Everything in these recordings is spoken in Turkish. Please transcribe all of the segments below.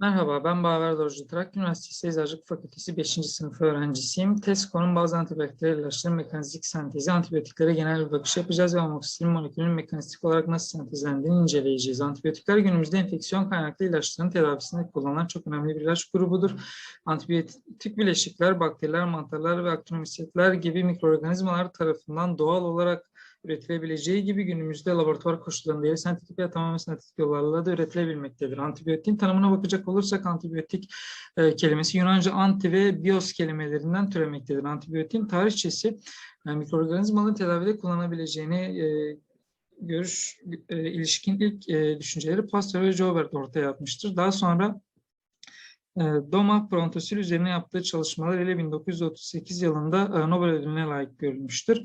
Merhaba, ben Baver Dorcu. Trakya Üniversitesi Eczacılık Fakültesi 5. sınıf öğrencisiyim. Test konum bazı antibakteriyel ilaçların mekanistik sentezi, antibiyotiklere genel bir bakış yapacağız ve amoksisilin molekülünün mekanistik olarak nasıl sentezlendiğini inceleyeceğiz. Antibiyotikler günümüzde enfeksiyon kaynaklı ilaçların tedavisinde kullanılan çok önemli bir ilaç grubudur. Antibiyotik bileşikler, bakteriler, mantarlar ve aktinomysetler gibi mikroorganizmalar tarafından doğal olarak üretilebileceği gibi günümüzde laboratuvar koşullarında yarı sentetik veya tamamen sentetik yollarla da üretilebilmektedir. Antibiyotiğin tanımına bakacak olursak antibiyotik e, kelimesi Yunanca anti ve bios kelimelerinden türemektedir. Antibiyotiğin tarihçesi yani mikroorganizmaların tedavide kullanabileceğini e, görüş e, ilişkin ilk e, düşünceleri Pasteur ve Joubert ortaya atmıştır. Daha sonra e, Doma Prontosil üzerine yaptığı çalışmalar ile 1938 yılında e, Nobel ödülüne layık görülmüştür.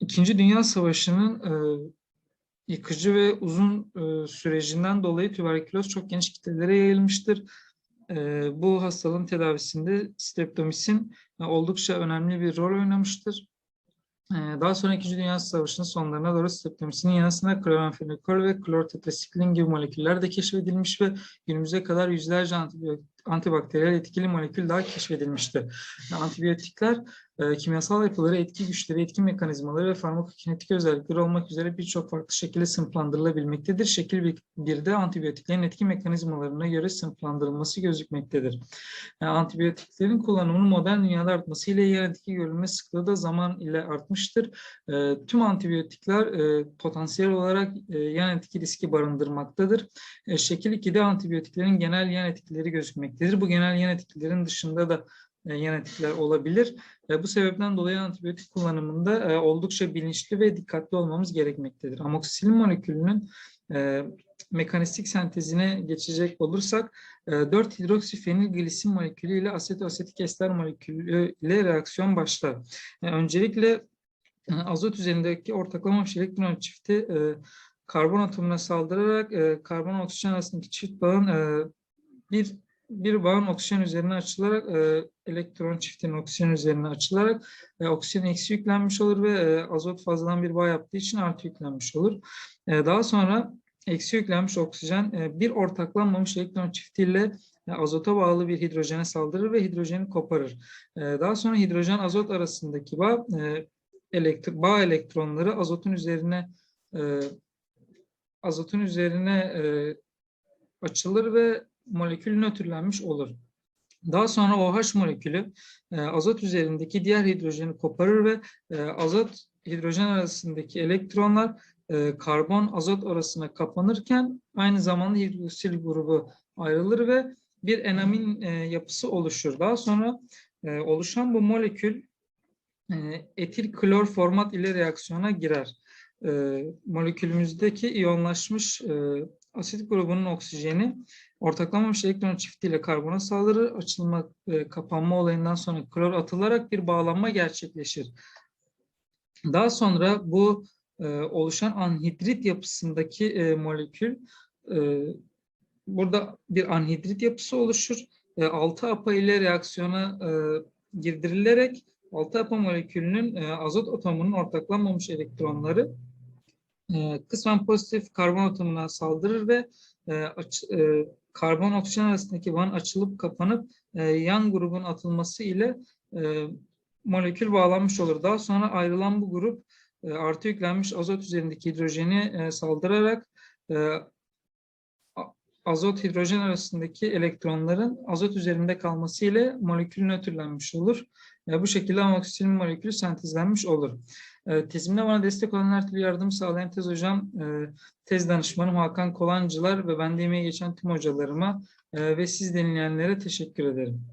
İkinci Dünya Savaşı'nın e, yıkıcı ve uzun e, sürecinden dolayı tüberküloz çok geniş kitlelere yayılmıştır. E, bu hastalığın tedavisinde streptomisin e, oldukça önemli bir rol oynamıştır. E, daha sonra İkinci Dünya Savaşı'nın sonlarına doğru streptomisinin yanısında kloramfenikol ve klortetrasiklin gibi moleküller de keşfedilmiş ve günümüze kadar yüzlerce antibakteriyel etkili molekül daha keşfedilmişti. Antibiyotikler e, kimyasal yapıları, etki güçleri, etki mekanizmaları ve farmakokinetik özellikleri olmak üzere birçok farklı şekilde sınıflandırılabilmektedir. Şekil 1'de antibiyotiklerin etki mekanizmalarına göre sınıflandırılması gözükmektedir. Yani e, antibiyotiklerin kullanımının modern dünyada artması ile yer etki görülme sıklığı da zaman ile artmıştır. E, tüm antibiyotikler e, potansiyel olarak e, yan etki riski barındırmaktadır. E, şekil 2'de antibiyotiklerin genel yan etkileri gözükmektedir. Bu genel yan etkilerin dışında da e, yan etkiler olabilir. Bu sebepten dolayı antibiyotik kullanımında e, oldukça bilinçli ve dikkatli olmamız gerekmektedir. Amoksisilin molekülünün e, mekanistik sentezine geçecek olursak 4 hidroksifenil glisin molekülü ile asetoasetik ester molekülü ile reaksiyon başlar. Öncelikle azot üzerindeki ortaklamamış elektron çifti karbon atomuna saldırarak karbon oksijen arasındaki çift bağın bir bir bağın oksijen üzerine açılarak e, elektron çiftinin oksijen üzerine açılarak e, oksijen eksi yüklenmiş olur ve e, azot fazladan bir bağ yaptığı için artı yüklenmiş olur. E, daha sonra eksi yüklenmiş oksijen e, bir ortaklanmamış elektron çiftiyle e, azota bağlı bir hidrojene saldırır ve hidrojeni koparır. E, daha sonra hidrojen azot arasındaki bağ e, elektro, bağ elektronları azotun üzerine e, azotun üzerine e, açılır ve molekül nötrlenmiş olur. Daha sonra OH molekülü e, azot üzerindeki diğer hidrojeni koparır ve e, azot hidrojen arasındaki elektronlar e, karbon azot arasına kapanırken aynı zamanda hidroksil grubu ayrılır ve bir enamin e, yapısı oluşur. Daha sonra e, oluşan bu molekül e, etil klor format ile reaksiyona girer. E, molekülümüzdeki iyonlaşmış e, asit grubunun oksijeni ortaklanmamış elektron çiftiyle karbona saldırır. Açılma, e, kapanma olayından sonra klor atılarak bir bağlanma gerçekleşir. Daha sonra bu e, oluşan anhidrit yapısındaki e, molekül e, burada bir anhidrit yapısı oluşur. E, 6 apa ile reaksiyona e, girdirilerek 6 apa molekülünün e, azot atomunun ortaklanmamış elektronları e, kısmen pozitif karbon atomuna saldırır ve e, aç, e, karbon oksijen arasındaki bağın açılıp kapanıp e, yan grubun atılması ile e, molekül bağlanmış olur. Daha sonra ayrılan bu grup e, artı yüklenmiş azot üzerindeki hidrojeni e, saldırarak e, azot hidrojen arasındaki elektronların azot üzerinde kalması ile molekül nötrlenmiş olur. E, bu şekilde amoksisilin molekülü sentezlenmiş olur. E, tezimde bana destek olan her türlü yardım sağlayan tez hocam, e, tez danışmanım Hakan Kolancılar ve ben de geçen tüm hocalarıma e, ve siz dinleyenlere teşekkür ederim.